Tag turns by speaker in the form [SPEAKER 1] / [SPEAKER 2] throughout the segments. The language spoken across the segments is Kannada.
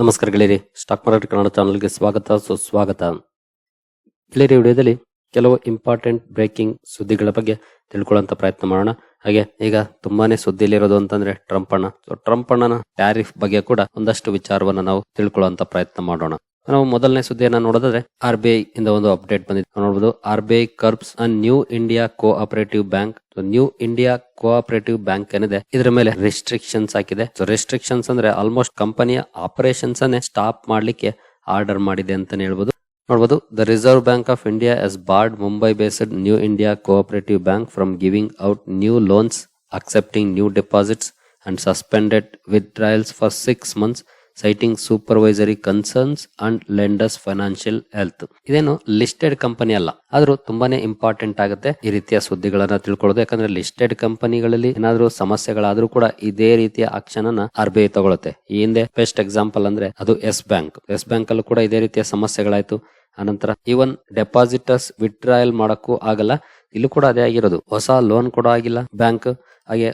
[SPEAKER 1] ನಮಸ್ಕಾರ ಗೆಳೆಯರಿ. ಸ್ಟಾಕ್ ಮಾರ್ಕೆಟ್ ಕನ್ನಡ ಚಾನಲ್ಗೆ ಸ್ವಾಗತ, ಸುಸ್ವಾಗತ. ಗೆಳೆಯರಿ ವಿಡಿಯೋದಲ್ಲಿ ಕೆಲವು ಇಂಪಾರ್ಟೆಂಟ್ ಬ್ರೇಕಿಂಗ್ ಸುದ್ದಿಗಳ ಬಗ್ಗೆ ತಿಳ್ಕೊಳ್ಳೋಂಥ ಪ್ರಯತ್ನ ಮಾಡೋಣ. ಹಾಗೆ ಈಗ ತುಂಬಾನೇ ಸುದ್ದಿಲಿರೋದು ಅಂತಂದ್ರೆ ಟ್ರಂಪ್ ಅಣ್ಣ. ಸೊ ಟ್ರಂಪ್ ಅಣ್ಣನ ಟ್ಯಾರಿಫ್ ಬಗ್ಗೆ ಕೂಡ ಒಂದಷ್ಟು ವಿಚಾರವನ್ನ ನಾವು ತಿಳ್ಕೊಳ್ಳುವಂತ ಪ್ರಯತ್ನ ಮಾಡೋಣ. ನಾವು ಮೊದಲನೇ ಸುದ್ದಿಯನ್ನ ನೋಡೋದಾದ್ರೆ ಆರ್ ಬಿ ಐ ಇಂದ ಒಂದು ಅಪ್ಡೇಟ್ ಬಂದಿದೆ. ನೋಡಬಹುದು R B I curbs and new India cooperative bank new India cooperative bank ಏನಿದೆ, ಇದರ ಮೇಲೆ ರೆಸ್ಟ್ರಿಕ್ಷನ್ಸ್ ಹಾಕಿದೆ. ಸೊ ರೆಸ್ಟ್ರಿಕ್ಷನ್ಸ್ ಅಂದ್ರೆ ಆಲ್ಮೋಸ್ಟ್ ಕಂಪನಿಯ ಆಪರೇಷನ್ಸ್ ಅನ್ನೇ ಸ್ಟಾಪ್ ಮಾಡ್ಲಿಕ್ಕೆ ಆರ್ಡರ್ ಮಾಡಿದೆ ಅಂತಾನೆ ಹೇಳ್ಬೋದು. ನೋಡಬಹುದು the reserve bank of India has barred Mumbai based new India cooperative bank from giving out new loans accepting new deposits and suspended withdrawals for six months citing supervisory concerns and lenders financial health ಇದೇನು ಲಿಸ್ಟೆಡ್ ಕಂಪನಿ ಅಲ್ಲ. ಆದ್ರೂ ತುಂಬಾನೇ ಇಂಪಾರ್ಟೆಂಟ್ ಆಗುತ್ತೆ ಈ ರೀತಿಯ ಸುದ್ದಿಗಳನ್ನ ತಿಳ್ಕೊಳ್ಳೋದು. ಯಾಕಂದ್ರೆ ಲಿಸ್ಟೆಡ್ ಕಂಪನಿಗಳಲ್ಲಿ ಏನಾದ್ರೂ ಸಮಸ್ಯೆಗಳಾದ್ರೂ ಕೂಡ ಇದೇ ರೀತಿಯ ಆಕ್ಷನ್ ಅನ್ನ ಆರ್ ಬಿ ಐ ತಗೊಳುತ್ತೆ. ಈ ಹಿಂದೆ ಬೆಸ್ಟ್ ಎಕ್ಸಾಂಪಲ್ ಅಂದ್ರೆ ಅದು ಎಸ್ ಬ್ಯಾಂಕ್ ಎಸ್ ಬ್ಯಾಂಕ್ ಅಲ್ಲೂ ಕೂಡ ಇದೇ ರೀತಿಯ ಸಮಸ್ಯೆಗಳಾಯ್ತು. ಅನಂತರ ಈವನ್ ಡೆಪಾಸಿಟರ್ಸ್ ವಿತ್ಡ್ರಾಯಲ್ ಮಾಡಕ್ಕೂ ಆಗಲ್ಲ. ಇಲ್ಲೂ ಕೂಡ ಅದೇ ಆಗಿರೋದು. ಹೊಸ ಲೋನ್ ಕೂಡ ಆಗಿಲ್ಲ. ಬ್ಯಾಂಕ್ ಹಾಗೆ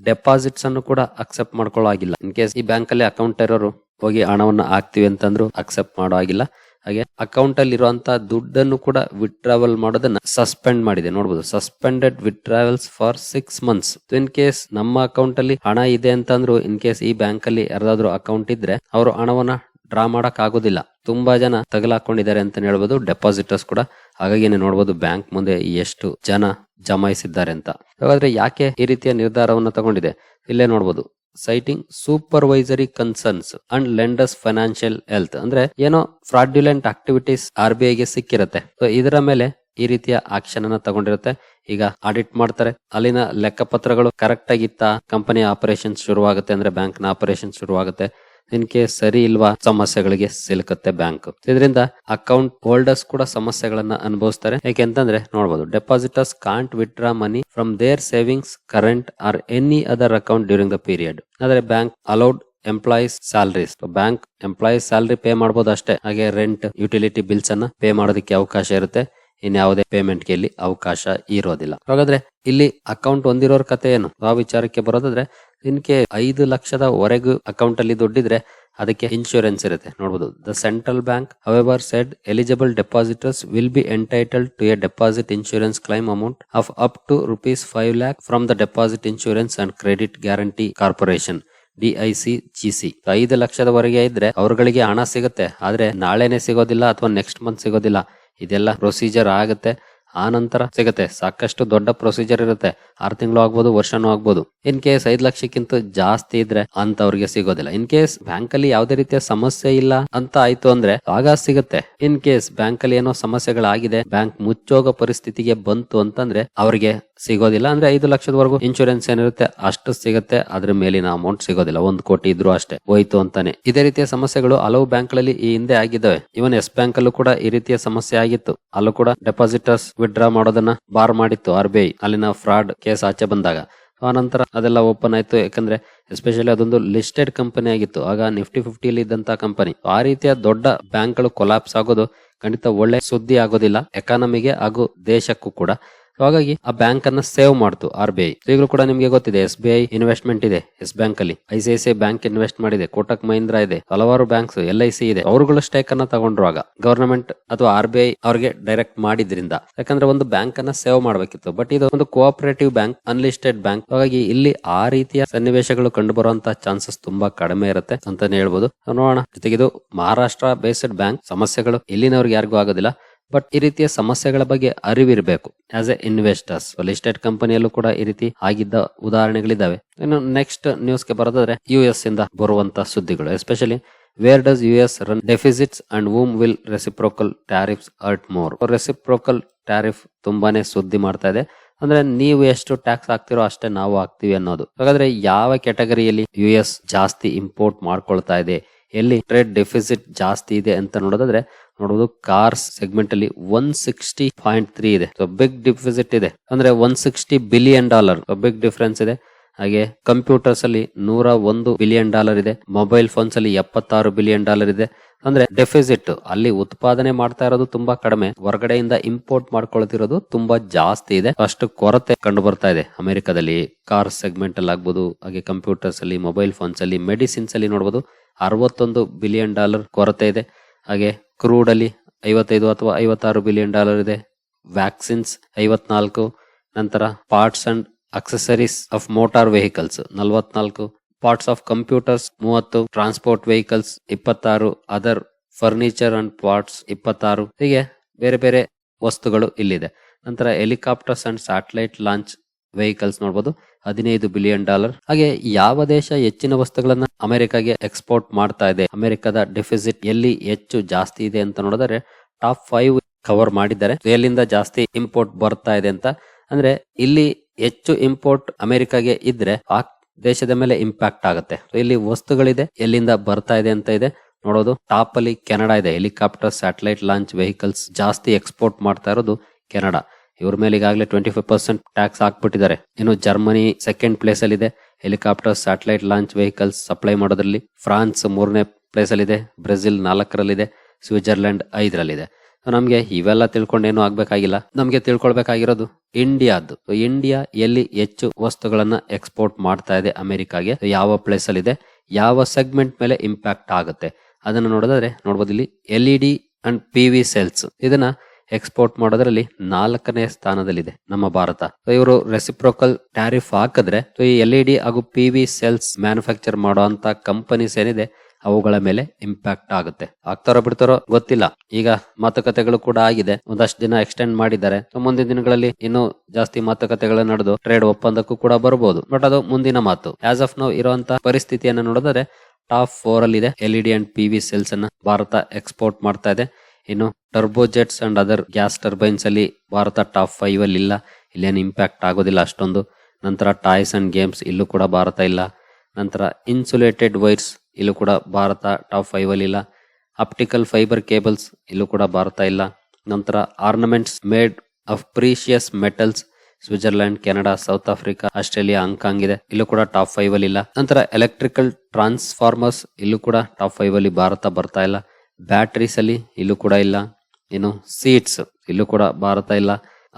[SPEAKER 1] ಡೆಪಾಸಿಟ್ಸ್ ಅನ್ನು ಕೂಡ ಅಕ್ಸೆಪ್ಟ್ ಮಾಡ್ಕೊಳ್ಳೋ ಆಗಿಲ್ಲ ಇನ್ ಕೇಸ್ ಈ ಬ್ಯಾಂಕ್ ಅಲ್ಲಿ ಅಕೌಂಟ್ ಇರೋರು ಹೋಗಿ ಹಣವನ್ನು ಹಾಕ್ತಿವಿ ಅಂತಂದ್ರು ಅಕ್ಸೆಪ್ಟ್ ಮಾಡೋ ಆಗಿಲ್ಲ ಹಾಗೆ ಅಕೌಂಟ್ ಅಲ್ಲಿ ಇರುವಂತಹ ದುಡ್ಡನ್ನು ಕೂಡ ವಿತ್ಡ್ರಾವಲ್ ಮಾಡೋದನ್ನ ಸಸ್ಪೆಂಡ್ ಮಾಡಿದೆ. ನೋಡಬಹುದು suspended withdrawals for six months in case ನಮ್ಮ ಅಕೌಂಟ್ ಅಲ್ಲಿ ಹಣ ಇದೆ ಅಂತಂದ್ರು ಇನ್ ಕೇಸ್ ಈ ಬ್ಯಾಂಕ್ ಅಲ್ಲಿ ಯಾರಾದ್ರೂ ಅಕೌಂಟ್ ಇದ್ರೆ ಅವರು ಹಣವನ್ನ ಡ್ರಾ ಮಾಡಕ್ ಆಗೋದಿಲ್ಲ ತುಂಬಾ ಜನ ತಗಲಾಕೊಂಡಿದ್ದಾರೆ ಅಂತ ಹೇಳ್ಬೋದು ಡೆಪಾಸಿಟರ್ಸ್ ಕೂಡ. ಹಾಗಾಗಿ ನೀವು ನೋಡಬಹುದು ಬ್ಯಾಂಕ್ ಮುಂದೆ ಎಷ್ಟು ಜನ ಜಮಾಯಿಸಿದ್ದಾರೆ ಅಂತ ಹಾಗಾದ್ರೆ ಯಾಕೆ ಈ ರೀತಿಯ ನಿರ್ಧಾರವನ್ನು ತಗೊಂಡಿದೆ? ಇಲ್ಲೇ ನೋಡಬಹುದು citing supervisory concerns and lenders financial health ಅಂದ್ರೆ ಏನೋ ಫ್ರಾಡ್ಯುಲೆಂಟ್ ಆಕ್ಟಿವಿಟೀಸ್ ಆರ್ ಬಿ ಐಗೆ ಸಿಕ್ಕಿರುತ್ತೆ. ಇದರ ಮೇಲೆ ಈ ರೀತಿಯ ಆಕ್ಷನ್ ಅನ್ನ ತಗೊಂಡಿರುತ್ತೆ. ಈಗ ಆಡಿಟ್ ಮಾಡ್ತಾರೆ. ಅಲ್ಲಿನ ಲೆಕ್ಕಪತ್ರಗಳು ಕರೆಕ್ಟ್ ಆಗಿತ್ತ? ಕಂಪನಿ ಆಪರೇಷನ್ ಶುರುವಾಗುತ್ತೆ ಅಂದ್ರೆ ಬ್ಯಾಂಕ್ನ ಆಪರೇಷನ್ ಶುರುವಾಗುತ್ತೆ. ಇನ್ ಕೇಸ್ ಸರಿ ಇಲ್ವಾ ಸಮಸ್ಯೆಗಳಿಗೆ ಸಿಲುಕುತ್ತೆ ಬ್ಯಾಂಕ್ ಇದರಿಂದ ಅಕೌಂಟ್ ಹೋಲ್ಡರ್ಸ್ ಕೂಡ ಸಮಸ್ಯೆಗಳನ್ನ ಅನುಭವಿಸ್ತಾರೆ. ಯಾಕೆಂತಂದ್ರೆ ನೋಡಬಹುದು depositors can't withdraw money from their savings current or any other account during the period ಆದ್ರೆ bank allowed employees salaries bank employees salary pay ಮಾಡಬಹುದು ಅಷ್ಟೇ. ಹಾಗೆ ರೆಂಟ್ ಯುಟಿಲಿಟಿ ಬಿಲ್ಸ್ ಅನ್ನ ಪೇ ಮಾಡೋದಕ್ಕೆ ಅವಕಾಶ ಇರುತ್ತೆ. ಇನ್ಯಾವುದೇ ಪೇಮೆಂಟ್ಗೆ ಅವಕಾಶ ಇರೋದಿಲ್ಲ. ಹಾಗಾದ್ರೆ ಇಲ್ಲಿ ಅಕೌಂಟ್ ಹೊಂದಿರೋರ್ ಕತೆ ಏನು? ಆ ವಿಚಾರಕ್ಕೆ ಬರೋದಾದ್ರೆ ಇನ್ಕೆ ಐದು ಲಕ್ಷದವರೆಗೂ ಅಕೌಂಟ್ ಅಲ್ಲಿ ದುಡ್ಡಿದ್ರೆ ಅದಕ್ಕೆ ಇನ್ಶೂರೆನ್ಸ್ ಇರುತ್ತೆ. ನೋಡಬಹುದು the central bank however said eligible depositors will be entitled to a deposit insurance claim amount of up to rupees five lakh from the deposit insurance and credit guarantee corporation DIC GC ಐದು ಲಕ್ಷದವರೆಗೆ ಇದ್ರೆ ಅವರುಗಳಿಗೆ ಹಣ ಸಿಗುತ್ತೆ. ಆದ್ರೆ ನಾಳೆನೆ ಸಿಗೋದಿಲ್ಲ ಅಥವಾ ನೆಕ್ಸ್ಟ್ ಮಂತ್ ಸಿಗೋದಿಲ್ಲ. ಇದೆಲ್ಲ ಪ್ರೊಸೀಜರ್ ಆಗುತ್ತೆ. ಆ ನಂತರ ಸಿಗುತ್ತೆ. ಸಾಕಷ್ಟು ದೊಡ್ಡ ಪ್ರೊಸೀಜರ್ ಇರುತ್ತೆ. ಆರ್ ತಿಂಗಳು ಆಗ್ಬೋದು, ವರ್ಷನೂ ಆಗ್ಬೋದು. ಇನ್ ಕೇಸ್ ಐದ್ ಲಕ್ಷಕ್ಕಿಂತ ಜಾಸ್ತಿ ಇದ್ರೆ ಅಂತ ಅವ್ರಿಗೆ ಸಿಗೋದಿಲ್ಲ. ಇನ್ ಕೇಸ್ ಬ್ಯಾಂಕ್ ಅಲ್ಲಿ ಯಾವುದೇ ರೀತಿಯ ಸಮಸ್ಯೆ ಇಲ್ಲ ಅಂತ ಆಯ್ತು ಅಂದ್ರೆ ಆಗ ಸಿಗುತ್ತೆ. ಇನ್ ಕೇಸ್ ಬ್ಯಾಂಕ್ ಅಲ್ಲಿ ಏನೋ ಸಮಸ್ಯೆಗಳಾಗಿದೆ ಬ್ಯಾಂಕ್ ಮುಚ್ಚೋಗೋ ಪರಿಸ್ಥಿತಿಗೆ ಬಂತು ಅಂತಂದ್ರೆ ಅವ್ರಿಗೆ ಸಿಗೋದಿಲ್ಲ. ಅಂದ್ರೆ ಐದು ಲಕ್ಷದವರೆಗೂ ಇನ್ಶೂರೆನ್ಸ್ ಏನಿರುತ್ತೆ, ಅಷ್ಟು ಸಿಗುತ್ತೆ. ಅದ್ರ ಮೇಲಿನ ಅಮೌಂಟ್ ಸಿಗೋದಿಲ್ಲ. ಒಂದ್ ಕೋಟಿ ಇದ್ರು ಅಷ್ಟೇ. ಹೋಯ್ತು ಅಂತಾನೆ. ಇದೇ ರೀತಿಯ ಸಮಸ್ಯೆಗಳು ಹಲವು ಬ್ಯಾಂಕ್ಗಳಲ್ಲಿ ಈ ಹಿಂದೆ ಆಗಿದ್ದಾವೆ. ಇವನ್ ಎಸ್ ಬ್ಯಾಂಕ್ ಅಲ್ಲೂ ಕೂಡ ಈ ರೀತಿಯ ಸಮಸ್ಯೆ ಆಗಿತ್ತು. ಅಲ್ಲೂ ಕೂಡ ಡೆಪಾಸಿಟರ್ಸ್ ವಿಡ್ರಾ ಮಾಡೋದನ್ನ ಬಾರ್ ಮಾಡಿತ್ತು ಆರ್ ಬಿ ಐ, ಅಲ್ಲಿನ ಫ್ರಾಡ್ ಕೇಸ್ ಆಚೆ ಬಂದಾಗ. ಆ ನಂತರ ಅದೆಲ್ಲ ಓಪನ್ ಆಯ್ತು, ಯಾಕಂದ್ರೆ ಎಸ್ಪೆಷಲಿ ಅದೊಂದು ಲಿಸ್ಟೆಡ್ ಕಂಪನಿ ಆಗಿತ್ತು. ಆಗ ನಿಫ್ಟಿ ಫಿಫ್ಟಿಯಲ್ಲಿ ಇದ್ದಂತ ಕಂಪನಿ ಆ ರೀತಿಯ ದೊಡ್ಡ ಬ್ಯಾಂಕ್ಗಳು ಕೊಲಾಪ್ಸ್ ಆಗೋದು ಖಂಡಿತ ಒಳ್ಳೆ ಸುದ್ದಿ ಆಗೋದಿಲ್ಲ ಎಕಾನಮಿಗೆ ಹಾಗೂ ದೇಶಕ್ಕೂ ಕೂಡ. ಹಾಗಾಗಿ ಆ ಬ್ಯಾಂಕ್ ಅನ್ನ ಸೇವ್ ಮಾಡ್ತು ಆರ್ ಬಿ ಐ ಈಗಲೂ ಕೂಡ ನಿಮಗೆ ಗೊತ್ತಿದೆ ಎಸ್ ಬಿ ಐ ಇನ್ವೆಸ್ಟ್ಮೆಂಟ್ ಇದೆ ಎಸ್ ಬ್ಯಾಂಕ್ ಅಲ್ಲಿ. I C I C bank invest ಮಾಡಿದೆ ಕೋಟಕ್ ಮಹೀಂದ್ರ ಇದೆ, ಹಲವಾರು ಬ್ಯಾಂಕ್ಸ್ ಎಲ್ ಐ ಸಿ ಇದೆ. ಅವರುಗಳು ಸ್ಟೇಕ್ ಅನ್ನ ತಗೊಂಡ್ರು ಆಗ. ಗವರ್ನಮೆಂಟ್ ಅಥವಾ ಆರ್ ಬಿ ಐ ಅವ್ರಿಗೆ ಡೈರೆಕ್ಟ್ ಮಾಡಿದ್ರಿಂದ. ಯಾಕಂದ್ರೆ ಒಂದು ಬ್ಯಾಂಕ್ ಅನ್ನ ಸೇವ್ ಮಾಡಬೇಕಿತ್ತು. ಬಟ್ ಇದು ಒಂದು ಕೋಆಪರೇಟಿವ್ ಬ್ಯಾಂಕ್ ಅನ್ಲಿಸ್ಟೆಡ್ ಬ್ಯಾಂಕ್ ಹಾಗಾಗಿ ಇಲ್ಲಿ ಆ ರೀತಿಯ ಸನ್ನಿವೇಶಗಳು ಕಂಡು ಬರುವಂತಹ ಚಾನ್ಸಸ್ ತುಂಬಾ ಕಡಿಮೆ ಇರುತ್ತೆ ಅಂತಾನೆ ಹೇಳ್ಬೋದು. ನೋಡೋಣ. ಜೊತೆಗೆ ಇದು ಮಹಾರಾಷ್ಟ್ರ ಬೇಸ್ಡ್ ಬ್ಯಾಂಕ್ ಸಮಸ್ಯೆಗಳು ಇಲ್ಲಿನವ್ರಿಗೆ ಯಾರಿಗೂ ಆಗೋದಿಲ್ಲ. ಬಟ್ ಈ ರೀತಿಯ ಸಮಸ್ಯೆಗಳ ಬಗ್ಗೆ ಅರಿವಿರಬೇಕು. ಆಸ್ ಎ ಇನ್ವೆಸ್ಟರ್ಸ್ ಲಿಸ್ಟೆಡ್ ಕಂಪನಿಯಲ್ಲೂ ಕೂಡ ಈ ರೀತಿ ಆಗಿದ್ದ ಉದಾಹರಣೆಗಳಿದ್ದಾವೆ ಇನ್ನು ನೆಕ್ಸ್ಟ್ ನ್ಯೂಸ್ಗೆ ಬರೋದಾದ್ರೆ ಯು ಎಸ್ ಇಂದ ಬರುವಂತ ಸುದ್ದಿಗಳು. Especially where does U S run deficits and whom will reciprocal tariffs hurt more reciprocal tariff ತುಂಬಾನೇ ಸುದ್ದಿ ಮಾಡ್ತಾ ಇದೆ. ಅಂದ್ರೆ ನೀವು ಎಷ್ಟು ಟ್ಯಾಕ್ಸ್ ಹಾಕ್ತಿರೋ ಅಷ್ಟೇ ನಾವು ಹಾಕ್ತಿವಿ ಅನ್ನೋದು. ಹಾಗಾದ್ರೆ ಯಾವ ಕ್ಯಾಟಗರಿಯಲ್ಲಿ ಯು ಎಸ್ ಜಾಸ್ತಿ ಇಂಪೋರ್ಟ್ ಮಾಡ್ಕೊಳ್ತಾ ಇದೆ? ಎಲ್ಲಿ ಟ್ರೇಡ್ ಡೆಫಿಸಿಟ್ ಜಾಸ್ತಿ ಇದೆ ಅಂತ ನೋಡೋದಾದ್ರೆ ನೋಡಬಹುದು ಕಾರ್ಸ್ ಸೆಗ್ಮೆಂಟ್ ಅಲ್ಲಿ ಒನ್ ಸಿಕ್ಸ್ಟಿ ಪಾಯಿಂಟ್ ತ್ರೀ ಇದೆ. ಬಿಗ್ ಡಿಫಿಸಿಟ್ ಇದೆ. ಅಂದ್ರೆ one sixty billion dollar big difference ಇದೆ. ಹಾಗೆ ಕಂಪ್ಯೂಟರ್ಸ್ ಅಲ್ಲಿ ನೂರ ಒಂದು ಬಿಲಿಯನ್ ಡಾಲರ್ ಇದೆ ಮೊಬೈಲ್ ಫೋನ್ಸ್ ಅಲ್ಲಿ ಎಪ್ಪತ್ತಾರು ಬಿಲಿಯನ್ ಡಾಲರ್ ಇದೆ. ಅಂದ್ರೆ ಡೆಫಿಸಿಟ್ ಅಲ್ಲಿ ಉತ್ಪಾದನೆ ಮಾಡ್ತಾ ಇರೋದು ತುಂಬಾ ಕಡಿಮೆ. ಹೊರಗಡೆಯಿಂದ ಇಂಪೋರ್ಟ್ ಮಾಡ್ಕೊಳ್ತಿರೋದು ತುಂಬಾ ಜಾಸ್ತಿ ಇದೆ. ಅಷ್ಟು ಕೊರತೆ ಕಂಡು ಬರ್ತಾ ಇದೆ ಅಮೆರಿಕದಲ್ಲಿ. ಕಾರ್ ಸೆಗ್ಮೆಂಟ್ ಅಲ್ಲಿ ಆಗ್ಬೋದು, ಹಾಗೆ ಕಂಪ್ಯೂಟರ್ಸ್ ಅಲ್ಲಿ ಮೊಬೈಲ್ ಫೋನ್ಸ್ ಅಲ್ಲಿ ಮೆಡಿಸಿನ್ಸ್ ಅಲ್ಲಿ ನೋಡಬಹುದು ಅರವತ್ತೊಂದು ಬಿಲಿಯನ್ ಡಾಲರ್ ಕೊರತೆ ಇದೆ. ಹಾಗೆ ಕ್ರೂಡ್ ಅಲ್ಲಿ ಐವತ್ತೈದು ಅಥವಾ ಐವತ್ತಾರು ಬಿಲಿಯನ್ ಡಾಲರ್ ಇದೆ. ವ್ಯಾಕ್ಸಿನ್ಸ್ ಐವತ್ನಾಲ್ಕು, ನಂತರ parts and accessories of motor vehicles ನಲವತ್ನಾಲ್ಕು. ಪಾರ್ಟ್ಸ್ ಆಫ್ ಕಂಪ್ಯೂಟರ್ಸ್ ಮೂವತ್ತು. ಟ್ರಾನ್ಸ್ಪೋರ್ಟ್ ವೆಹಿಕಲ್ಸ್ ಇಪ್ಪತ್ತಾರು. ಅದರ್ ಫರ್ನಿಚರ್ ಅಂಡ್ ಪಾರ್ಟ್ಸ್ ಇಪ್ಪತ್ತಾರು. ಹೀಗೆ ಬೇರೆ ಬೇರೆ ವಸ್ತುಗಳು ಇಲ್ಲಿದೆ. ನಂತರ helicopters and satellite launch vehicles ನೋಡಬಹುದು ಹದಿನೈದು ಬಿಲಿಯನ್ ಡಾಲರ್ ಹಾಗೆ ಯಾವ ದೇಶ ಹೆಚ್ಚಿನ ವಸ್ತುಗಳನ್ನ ಅಮೆರಿಕಾಗೆ ಎಕ್ಸ್ಪೋರ್ಟ್ ಮಾಡ್ತಾ ಇದೆ? ಅಮೆರಿಕದ ಡೆಫಿಸಿಟ್ ಎಲ್ಲಿ ಹೆಚ್ಚು ಜಾಸ್ತಿ ಇದೆ ಅಂತ ನೋಡಿದ್ರೆ ಟಾಪ್ ಫೈವ್ ಕವರ್ ಮಾಡಿದ್ದಾರೆ. ಎಲ್ಲಿಂದ ಜಾಸ್ತಿ ಇಂಪೋರ್ಟ್ ಬರ್ತಾ ಇದೆ ಅಂತ. ಅಂದ್ರೆ ಇಲ್ಲಿ ಹೆಚ್ಚು ಇಂಪೋರ್ಟ್ ಅಮೆರಿಕಾಗೆ ಇದ್ರೆ ಆ ದೇಶದ ಮೇಲೆ ಇಂಪ್ಯಾಕ್ಟ್ ಆಗುತ್ತೆ. ಇಲ್ಲಿ ವಸ್ತುಗಳಿದೆ, ಎಲ್ಲಿಂದ ಬರ್ತಾ ಇದೆ ಅಂತ ಇದೆ. ನೋಡೋದು ಟಾಪ್ ಅಲ್ಲಿ ಕೆನಡಾ ಇದೆ. ಹೆಲಿಕಾಪ್ಟರ್ ಸ್ಯಾಟಲೈಟ್ ಲಾಂಚ್ ವೆಹಿಕಲ್ಸ್ ಜಾಸ್ತಿ ಎಕ್ಸ್ಪೋರ್ಟ್ ಮಾಡ್ತಾ ಇರೋದು ಕೆನಡಾ. ಇವ್ರ ಮೇಲೆ ಈಗಾಗಲೇ ಟ್ವೆಂಟಿ ಫೈವ್ ಪರ್ಸೆಂಟ್ ಟ್ಯಾಕ್ಸ್ ಹಾಕ್ಬಿಟ್ಟಿದ್ದಾರೆ. ಇನ್ನು ಜರ್ಮನಿ ಸೆಕೆಂಡ್ ಪ್ಲೇಸ್ ಅಲ್ಲಿ ಇದೆ. Helicopter satellite launch vehicles supply ಮಾಡೋದ್ರಲ್ಲಿ ಫ್ರಾನ್ಸ್ ಮೂರನೇ ಪ್ಲೇಸ್ ಅಲ್ಲಿ ಇದೆ. ಬ್ರೆಜಿಲ್ ನಾಲ್ಕರಲ್ಲಿದೆ. ಸ್ವಿಟ್ಜರ್ಲೆಂಡ್ ಐದರಲ್ಲಿದೆ. ನಮ್ಗೆ ಇವೆಲ್ಲ ತಿಳ್ಕೊಂಡೇನು ಆಗ್ಬೇಕಾಗಿಲ್ಲ. ನಮಗೆ ತಿಳ್ಕೊಳ್ಬೇಕಾಗಿರೋದು ಇಂಡಿಯಾದ್ದು. ಇಂಡಿಯಾ ಎಲ್ಲಿ ಹೆಚ್ಚು ವಸ್ತುಗಳನ್ನ ಎಕ್ಸ್ಪೋರ್ಟ್ ಮಾಡ್ತಾ ಇದೆ ಅಮೆರಿಕಾಗೆ ಯಾವ ಪ್ಲೇಸ್ ಅಲ್ಲಿ ಇದೆ ಯಾವ ಸೆಗ್ಮೆಂಟ್ ಮೇಲೆ ಇಂಪ್ಯಾಕ್ಟ್ ಆಗುತ್ತೆ. ಅದನ್ನ ನೋಡೋದಾದ್ರೆ, ನೋಡ್ಬೋದು ಇಲ್ಲಿ L E D and P V cells ಇದನ್ನ ಎಕ್ಸ್ಪೋರ್ಟ್ ಮಾಡೋದ್ರಲ್ಲಿ ನಾಲ್ಕನೇ ಸ್ಥಾನದಲ್ಲಿದೆ ನಮ್ಮ ಭಾರತ. ಇವರು ರೆಸಿಪ್ರೋಕಲ್ ಟ್ಯಾರಿಫ್ ಹಾಕಿದ್ರೆ ಈ ಎಲ್ ಇ ಡಿ ಹಾಗೂ ಪಿ ವಿ ಸೆಲ್ಸ್ ಮ್ಯಾನುಫ್ಯಾಕ್ಚರ್ ಮಾಡುವಂತ ಕಂಪನೀಸ್ ಏನಿದೆ ಅವುಗಳ ಮೇಲೆ ಇಂಪ್ಯಾಕ್ಟ್ ಆಗುತ್ತೆ. ಆಗ್ತಾರೋ ಬಿಡ್ತಾರೋ ಗೊತ್ತಿಲ್ಲ. ಈಗ ಮಾತುಕತೆಗಳು ಕೂಡ ಆಗಿದೆ. ಒಂದಷ್ಟು ದಿನ ಎಕ್ಸ್ಟೆಂಡ್ ಮಾಡಿದ್ದಾರೆ. ಮುಂದಿನ ದಿನಗಳಲ್ಲಿ ಇನ್ನೂ ಜಾಸ್ತಿ ಮಾತುಕತೆಗಳು ನಡೆದು ಟ್ರೇಡ್ ಒಪ್ಪಂದಕ್ಕೂ ಕೂಡ ಬರಬಹುದು ಬಟ್ ಅದು ಮುಂದಿನ ಮಾತು. ಆಸ್ ಆಫ್ ನೌ ಇರುವಂತಹ ಪರಿಸ್ಥಿತಿಯನ್ನು ನೋಡಿದರೆ ಟಾಪ್ ಫೋರ್ ಅಲ್ಲಿ ಇದೆ L E D and P V cells ಅನ್ನ ಭಾರತ ಎಕ್ಸ್ಪೋರ್ಟ್ ಮಾಡ್ತಾ ಇದೆ. ಇನ್ನು turbojets and other gas turbines ಅಲ್ಲಿ ಭಾರತ ಟಾಪ್ ಫೈವ್ ಅಲ್ಲಿ ಇಲ್ಲ ಇಲ್ಲೇನು ಇಂಪ್ಯಾಕ್ಟ್ ಆಗೋದಿಲ್ಲ ಅಷ್ಟೊಂದು. ನಂತರ ಟಾಯ್ಸ್ ಅಂಡ್ ಗೇಮ್ಸ್ ಇಲ್ಲೂ ಕೂಡ ಭಾರತ ಇಲ್ಲ. ನಂತರ ಇನ್ಸುಲೇಟೆಡ್ ವೈರ್ಸ್ ಇಲ್ಲೂ ಕೂಡ ಭಾರತ ಟಾಪ್ ಫೈವ್ ಇಲ್ಲ. ಆಪ್ಟಿಕಲ್ ಫೈಬರ್ ಕೇಬಲ್ಸ್ ಇಲ್ಲೂ ಕೂಡ ಭಾರತ ಇಲ್ಲ. ನಂತರ ornaments made of precious metals Switzerland Canada South Africa Australia Hong Kong ಇದೆ. ಇಲ್ಲೂ ಕೂಡ ಟಾಪ್ ಫೈವ್ ಅಲ್ಲಿ ಇಲ್ಲ. ನಂತರ ಎಲೆಕ್ಟ್ರಿಕಲ್ ಟ್ರಾನ್ಸ್ಫಾರ್ಮರ್ಸ್ ಇಲ್ಲೂ ಕೂಡ ಟಾಪ್ ಫೈವ್ ಅಲ್ಲಿ ಭಾರತ ಬರ್ತಾ ಇಲ್ಲ. ಬ್ಯಾಟರೀಸ್ ಅಲ್ಲಿ ಇಲ್ಲೂ ಕೂಡ ಇಲ್ಲ. ಇನ್ನು ಸೀಟ್ಸ್ ಇಲ್ಲೂ ಕೂಡ ಭಾರತ ಇಲ್ಲ.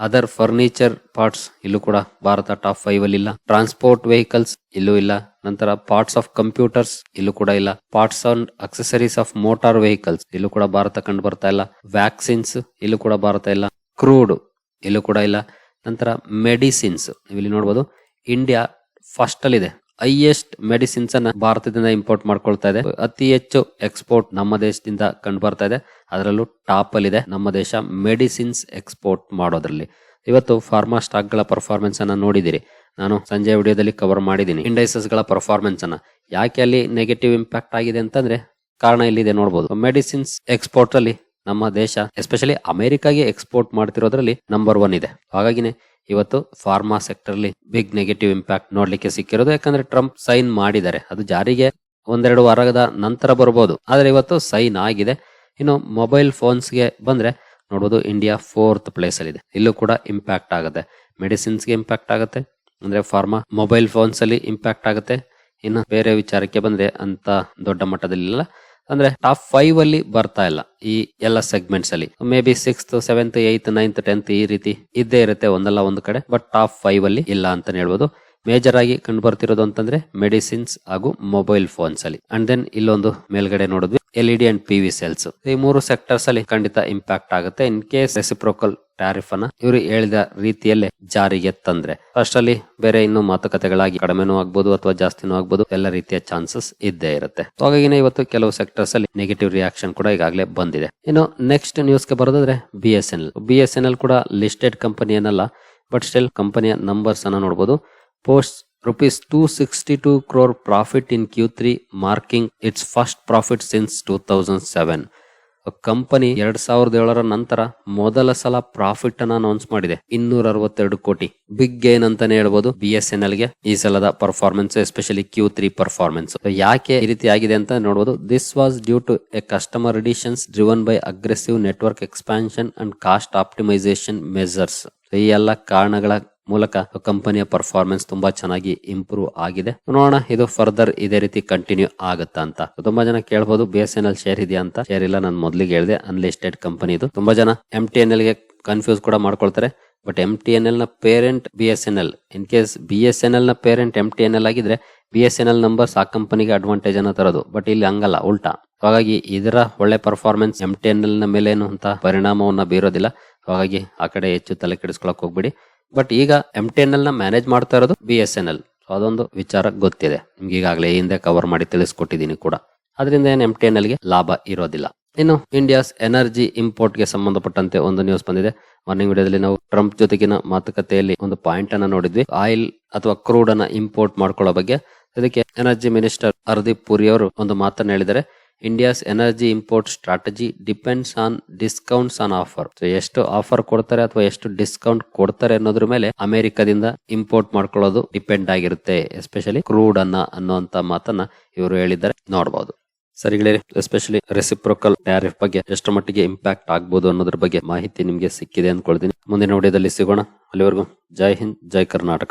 [SPEAKER 1] ಅದರ್ ಫರ್ನಿಚರ್ ಪಾರ್ಟ್ಸ್ ಇಲ್ಲೂ ಕೂಡ ಭಾರತ ಟಾಪ್ ಫೈವ್ ಅಲ್ಲಿ ಇಲ್ಲ ಟ್ರಾನ್ಸ್ಪೋರ್ಟ್ ವೆಹಿಕಲ್ಸ್ ಇಲ್ಲೂ ಇಲ್ಲ. ನಂತರ ಪಾರ್ಟ್ಸ್ ಆಫ್ ಕಂಪ್ಯೂಟರ್ಸ್ ಇಲ್ಲೂ ಕೂಡ ಇಲ್ಲ. Parts on accessories of motor vehicles ಇಲ್ಲೂ ಕೂಡ ಭಾರತ ಕಂಡು ಬರ್ತಾ ಇಲ್ಲ. ವ್ಯಾಕ್ಸಿನ್ಸ್ ಇಲ್ಲೂ ಕೂಡ ಭಾರತ ಇಲ್ಲ. ಕ್ರೂಡ್ ಇಲ್ಲೂ ಕೂಡ ಇಲ್ಲ. ನಂತರ ಮೆಡಿಸಿನ್ಸ್ ನೀವು ಇಲ್ಲಿ ನೋಡಬಹುದು ಇಂಡಿಯಾ ಫಸ್ಟ್ ಅಲ್ಲಿ ಇದೆ ಹೈಯೆಸ್ಟ್ ಮೆಡಿಸಿನ್ಸ್ ಅನ್ನ ಭಾರತದಿಂದ ಇಂಪೋರ್ಟ್ ಮಾಡ್ಕೊಳ್ತಾ ಇದೆ. ಅತಿ ಹೆಚ್ಚು ಎಕ್ಸ್ಪೋರ್ಟ್ ನಮ್ಮ ದೇಶದಿಂದ ಕಂಡು ಬರ್ತಾ ಇದೆ. ಅದರಲ್ಲೂ ಟಾಪ್ ಅಲ್ಲಿ ಇದೆ. ನಮ್ಮ ದೇಶ ಮೆಡಿಸಿನ್ಸ್ ಎಕ್ಸ್ಪೋರ್ಟ್ ಮಾಡೋದ್ರಲ್ಲಿ. ಇವತ್ತು ಫಾರ್ಮಾ ಸ್ಟಾಕ್ಗಳ ಪರ್ಫಾರ್ಮೆನ್ಸ್ ಅನ್ನ ನೋಡಿದಿರಿ. ನಾನು ಸಂಜೆ ವಿಡಿಯೋದಲ್ಲಿ ಕವರ್ ಮಾಡಿದ್ದೀನಿ. ಇಂಡೈಸಸ್ಗಳ ಪರ್ಫಾರ್ಮೆನ್ಸ್ ಅನ್ನ. ಯಾಕೆ ಅಲ್ಲಿ ನೆಗೆಟಿವ್ ಇಂಪ್ಯಾಕ್ಟ್ ಆಗಿದೆ ಅಂತಂದ್ರೆ ಕಾರಣ ಇಲ್ಲಿದೆ ನೋಡಬಹುದು ಮೆಡಿಸಿನ್ಸ್ ಎಕ್ಸ್ಪೋರ್ಟ್ ಅಲ್ಲಿ ನಮ್ಮ ದೇಶ ಎಸ್ಪೆಷಲಿ ಅಮೆರಿಕಾಗೆ ಎಕ್ಸ್ಪೋರ್ಟ್ ಮಾಡ್ತಿರೋದ್ರಲ್ಲಿ ನಂಬರ್ ಒನ್ ಇದೆ. ಹಾಗಾಗಿನೇ ಇವತ್ತು ಫಾರ್ಮಾ ಸೆಕ್ಟರ್ ಅಲ್ಲಿ ಬಿಗ್ ನೆಗೆಟಿವ್ ಇಂಪ್ಯಾಕ್ಟ್ ನೋಡ್ಲಿಕ್ಕೆ ಸಿಕ್ಕಿರೋದು. ಯಾಕಂದ್ರೆ ಟ್ರಂಪ್ ಸೈನ್ ಮಾಡಿದ್ದಾರೆ. ಅದು ಜಾರಿಗೆ ಒಂದೆರಡು ವಾರದ ನಂತರ ಬರಬಹುದು ಆದ್ರೆ ಇವತ್ತು ಸೈನ್ ಆಗಿದೆ. ಇನ್ನು ಮೊಬೈಲ್ ಫೋನ್ಸ್ಗೆ ಬಂದ್ರೆ ನೋಡಬಹುದು ಇಂಡಿಯಾ ಫೋರ್ತ್ ಪ್ಲೇಸ್ ಅಲ್ಲಿ ಇದೆ ಇಲ್ಲೂ ಕೂಡ ಇಂಪ್ಯಾಕ್ಟ್ ಆಗುತ್ತೆ. ಮೆಡಿಸಿನ್ಸ್ಗೆ ಇಂಪ್ಯಾಕ್ಟ್ ಆಗುತ್ತೆ. ಅಂದ್ರೆ ಫಾರ್ಮಾ ಮೊಬೈಲ್ ಫೋನ್ಸ್ ಅಲ್ಲಿ ಇಂಪ್ಯಾಕ್ಟ್ ಆಗುತ್ತೆ. ಇನ್ನು ಬೇರೆ ವಿಚಾರಕ್ಕೆ ಬಂದ್ರೆ ಅಂತ ದೊಡ್ಡ ಮಟ್ಟದಲ್ಲಿ ಅಂದ್ರೆ ಟಾಪ್ ಫೈವ್ ಅಲ್ಲಿ ಬರ್ತಾ ಇಲ್ಲ ಈ ಎಲ್ಲ ಸೆಗ್ಮೆಂಟ್ಸ್ ಅಲ್ಲಿ. Maybe six seventh eighth ninth tenth ಈ ರೀತಿ ಇದ್ದೇ ಇರುತ್ತೆ ಒಂದಲ್ಲ ಒಂದು ಕಡೆ ಬಟ್ ಟಾಪ್ ಫೈವ್ ಅಲ್ಲಿ ಇಲ್ಲ ಅಂತಾನೆ ಹೇಳ್ಬೋದು. ಮೇಜರ್ ಆಗಿ ಕಂಡು ಬರ್ತಿರೋದು ಅಂತಂದ್ರೆ ಮೆಡಿಸಿನ್ಸ್ ಹಾಗೂ ಮೊಬೈಲ್ ಫೋನ್ಸ್ ಅಲ್ಲಿ. ಅಂಡ್ ದೆನ್ ಇಲ್ಲೊಂದು ಮೇಲ್ಗಡೆ ನೋಡಿದ್ವಿ, L E D and P V cells. ಈ ಮೂರು ಸೆಕ್ಟರ್ಸ್ ಅಲ್ಲಿ ಖಂಡಿತ ಇಂಪ್ಯಾಕ್ಟ್ ಆಗುತ್ತೆ. ಇನ್ ಕೇಸ್ ರೆಸಿಪ್ರೋಕಲ್ ಟ್ಯಾರಿಫ್ ಅನ್ನ ಇವರು ಹೇಳಿದ ರೀತಿಯಲ್ಲೇ ಜಾರಿಗೆ ತಂದ್ರೆ. ಅಲ್ಲಿ ಬೇರೆ ಇನ್ನು ಮಾತುಕತೆಗಳಾಗಿ ಕಡಿಮೆನೂ ಆಗ್ಬಹುದು ಅಥವಾ ಜಾಸ್ತಿನೂ ಆಗ್ಬಹುದು ಎಲ್ಲ ರೀತಿಯ ಚಾನ್ಸಸ್ ಇದ್ದೇ ಇರುತ್ತೆ. ಹಾಗಾಗಿನ ಇವತ್ತು ಕೆಲವು ಸೆಕ್ಟರ್ಸ್ ಅಲ್ಲಿ ನೆಗೆಟಿವ್ ರಿಯಾಕ್ಷನ್ ಕೂಡ ಈಗಾಗಲೇ ಬಂದಿದೆ. ಇನ್ನು ನೆಕ್ಸ್ಟ್ ನ್ಯೂಸ್ಗೆ ಬರೋದಾದ್ರೆ B S N L B N L ಕೂಡ ಲಿಸ್ಟೆಡ್ ಕಂಪನಿ ಏನಲ್ಲ ಬಟ್ ಸ್ಟಿಲ್ ಕಂಪನಿಯ ನಂಬರ್ಸ್ ಅನ್ನ ನೋಡಬಹುದು crore profit in Q three marking its first profit since two thousand seven company ಎರಡ್ ಸಾವಿರದ ಏಳರ ನಂತರ ಮೊದಲ ಸಲ ಪ್ರಾಫಿಟ್ ಅನ್ನ ಅನೌನ್ಸ್ ಮಾಡಿದೆ. ಇನ್ನೂರ ಅರವತ್ತೆರಡು ಕೋಟಿ. ಬಿಗ್ ಗೇನ್ ಅಂತಾನೆ ಹೇಳ್ಬೋದು. ಬಿ ಎಸ್ ಎನ್ ಎಲ್ಗೆ ಈ ಸಲದ performance especially Q three performance ಯಾಕೆ ಈ ರೀತಿ ಆಗಿದೆ ಅಂತ ನೋಡಬಹುದು this was due to a customer additions driven by aggressive network expansion and cost optimisation measures ಈ ಎಲ್ಲ ಕಾರಣಗಳ ಮೂಲಕ ಕಂಪನಿಯ ಪರ್ಫಾರ್ಮೆನ್ಸ್ ತುಂಬಾ ಚೆನ್ನಾಗಿ ಇಂಪ್ರೂವ್ ಆಗಿದೆ. ನೋಡೋಣ ಇದು ಫರ್ದರ್ ಇದೇ ರೀತಿ ಕಂಟಿನ್ಯೂ ಆಗುತ್ತಾ ಅಂತ. ತುಂಬಾ ಜನ ಕೇಳಬಹುದು B S N L share ಇದೆಯಾ ಅಂತ. ಶೇರ್ ಇಲ್ಲ, ನಾನು ಮೊದಲಿಗೆ ಹೇಳಿದೆ ಅನ್ಲಿಸ್ಟೆಡ್ ಕಂಪನಿ ಇದು. ತುಂಬಾ ಜನ ಎಂ ಟಿ ಎನ್ ಎಲ್ಗೆ ಕನ್ಫ್ಯೂಸ್ ಕೂಡ ಮಾಡ್ಕೊಳ್ತಾರೆ. But M T N ಎಲ್ನ parent B S N L in case B S N ಎಲ್ನ parent M T N L ಆಗಿದ್ರೆ B S N L numbers ಆ ಕಂಪನಿಗೆ ಅಡ್ವಾಂಟೇಜ್ ಅನ್ನ ತರೋದು. ಬಟ್ ಇಲ್ಲಿ ಹಂಗಲ್ಲ, ಉಲ್ಟಾ. ಹಾಗಾಗಿ ಇದರ ಒಳ್ಳೆ ಪರ್ಫಾರ್ಮೆನ್ಸ್ ಎಂ ಟಿ ಎನ್ ಎಲ್ನ ಮೇಲೆ ಏನು ಅಂತ ಪರಿಣಾಮವನ್ನ ಬೀರೋದಿಲ್ಲ. ಹಾಗಾಗಿ ಆ ಕಡೆ ಹೆಚ್ಚು ತಲೆ ಕೆಡಿಸ್ಕೊಳಕ್ ಹೋಗ್ಬಿಡಿ. ಬಟ್ ಈಗ ಎಂ ಟಿ ಎನ್ ಎಲ್ನ ಮ್ಯಾನೇಜ್ ಮಾಡ್ತಾ ಇರೋದು ಬಿ ಎಸ್ ಎನ್ ಎಲ್ ಅದೊಂದು ವಿಚಾರ ಗೊತ್ತಿದೆ. ನಿಮ್ಗೆ ಈಗಾಗಲೇ ಹಿಂದೆ ಕವರ್ ಮಾಡಿ ತಿಳಿಸ್ಕೊಟ್ಟಿದ್ದೀನಿ ಕೂಡ. ಅದರಿಂದ ಏನು ಎಂ ಟಿ ಎನ್ ಎಲ್ಗೆ ಲಾಭ ಇರೋದಿಲ್ಲ. ಇನ್ನು ಇಂಡಿಯಾಸ್ ಎನರ್ಜಿ ಇಂಪೋರ್ಟ್ಗೆ ಸಂಬಂಧಪಟ್ಟಂತೆ ಒಂದು ನ್ಯೂಸ್ ಬಂದಿದೆ. ಮಾರ್ನಿಂಗ್ ವಿಡಿಯೋದಲ್ಲಿ ನಾವು ಟ್ರಂಪ್ ಜೊತೆಗಿನ ಮಾತುಕತೆಯಲ್ಲಿ ಒಂದು ಪಾಯಿಂಟ್ ಅನ್ನ ನೋಡಿದ್ವಿ. ಆಯಿಲ್ ಅಥವಾ ಕ್ರೂಡ್ ಅನ್ನ ಇಂಪೋರ್ಟ್ ಮಾಡ್ಕೊಳ್ಳೋ ಬಗ್ಗೆ. ಅದಕ್ಕೆ ಎನರ್ಜಿ ಮಿನಿಸ್ಟರ್ ಹರ್ದೀಪ್ ಪುರಿ ಅವರು ಒಂದು ಮಾತನ್ನ ಹೇಳಿದ್ದಾರೆ. India's energy import strategy depends on discounts on offer ಎಷ್ಟು ಆಫರ್ ಕೊಡ್ತಾರೆ ಅಥವಾ ಎಷ್ಟು ಡಿಸ್ಕೌಂಟ್ ಕೊಡ್ತಾರೆ ಅನ್ನೋದ್ರ ಮೇಲೆ ಅಮೆರಿಕದಿಂದ ಇಂಪೋರ್ಟ್ ಮಾಡ್ಕೊಳ್ಳೋದು ಡಿಪೆಂಡ್ ಆಗಿರುತ್ತೆ ಎಸ್ಪೆಷಲಿ ಕ್ರೂಡ್ ಅನ್ನ ಅನ್ನುವಂತ ಮಾತನ್ನ ಇವರು ಹೇಳಿದ್ದಾರೆ. ನೋಡಬಹುದು ಸರಿಗಳೇ ಎಸ್ಪೆಷಲಿ ರೆಸಿಪ್ರೋಕಲ್ ಟ್ಯಾರಿಫ್ ಬಗ್ಗೆ ಎಷ್ಟು ಮಟ್ಟಿಗೆ ಇಂಪ್ಯಾಕ್ಟ್ ಆಗ್ಬೋದು ಅನ್ನೋದ್ರ ಬಗ್ಗೆ ಮಾಹಿತಿ ನಿಮಗೆ ಸಿಕ್ಕಿದೆ ಅಂದ್ಕೊಳ್ತೀನಿ. ಮುಂದಿನ ವಿಡಿಯೋದಲ್ಲಿ ಸಿಗೋಣ. ಅಲ್ಲಿವರೆಗೂ ಜೈ ಹಿಂದ್, ಜೈ ಕರ್ನಾಟಕ.